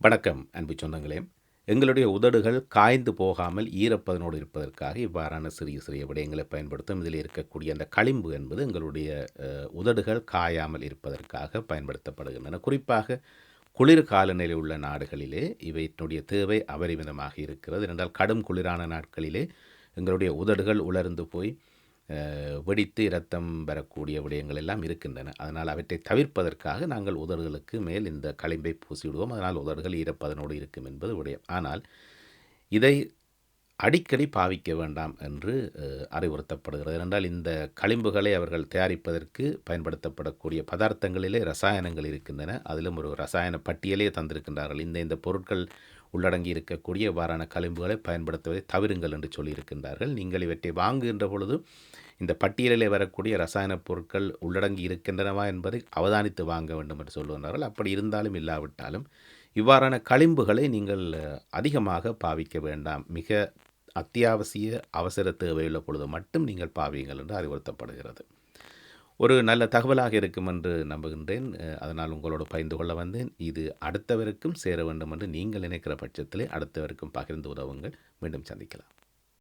வணக்கம் அன்பு சொந்தங்களே. எங்களுடைய உதடுகள் காய்ந்து போகாமல் ஈரப்பதனோடு இருப்பதற்காக இவ்வாறான சிறிய சிறிய விடயங்களை பயன்படுத்தும். இதில் இருக்கக்கூடிய அந்த களிம்பு என்பது எங்களுடைய உதடுகள் காயாமல் இருப்பதற்காக பயன்படுத்தப்படுகின்றன. குறிப்பாக குளிர் காலநிலை உள்ள நாடுகளிலே இவற்றினுடைய தேவை அபரிமிதமாக இருக்கிறது. என்றால் கடும் குளிரான நாட்களிலே எங்களுடைய உதடுகள் உலர்ந்து போய் வெடித்து இரத்தம் பெறக்கூடிய விடயங்கள் எல்லாம் இருக்கின்றன. அதனால் அவற்றை தவிர்ப்பதற்காக நாங்கள் உதடுகளுக்கு மேல் இந்த களிம்பை பூசிவிடுவோம். அதனால் உதடுகள் ஈரப்பதனோடு இருக்கும் என்பது விடயம் ஆனால் இதை அடிக்கடி பாவிக்க வேண்டாம் என்று அறிவுறுத்தப்படுகிறது. என்றால் இந்த களிம்புகளை அவர்கள் தயாரிப்பதற்கு பயன்படுத்தப்படக்கூடிய பதார்த்தங்களிலே ரசாயனங்கள் இருக்கின்றன. அதிலும் ஒரு ரசாயன பட்டியலே தந்திருக்கின்றார்கள். இந்த இந்த பொருட்கள் உள்ளடங்கி இருக்கக்கூடிய இவ்வாறான களிம்புகளை பயன்படுத்துவதை தவிருங்கள் என்று சொல்லியிருக்கின்றார்கள். நீங்கள் இவற்றை வாங்குகின்ற பொழுது இந்த பட்டியலிலே வரக்கூடிய ரசாயன பொருட்கள் உள்ளடங்கி இருக்கின்றனவா என்பதை அவதானித்து வாங்க வேண்டும் என்று சொல்லுகிறார்கள் அப்படி இருந்தாலும் இல்லாவிட்டாலும் இவ்வாறான களிம்புகளை நீங்கள் அதிகமாக பாவிக்க வேண்டாம். மிக அத்தியாவசிய அவசர தேவையுள்ள பொழுது மட்டும் நீங்கள் பாவியுங்கள் என்று அறிவுறுத்தப்படுகிறது. ஒரு நல்ல தகவலாக இருக்கும் என்று நம்புகின்றேன். அதனால் உங்களோடு பகிர்ந்து கொள்ள வந்தேன். இது அடுத்தவருக்கும் சேர வேண்டும் என்று நீங்கள் நினைக்கிற பட்சத்திலே அடுத்தவருக்கும் பகிர்ந்து உதவுங்கள். மீண்டும் சந்திக்கலாம்.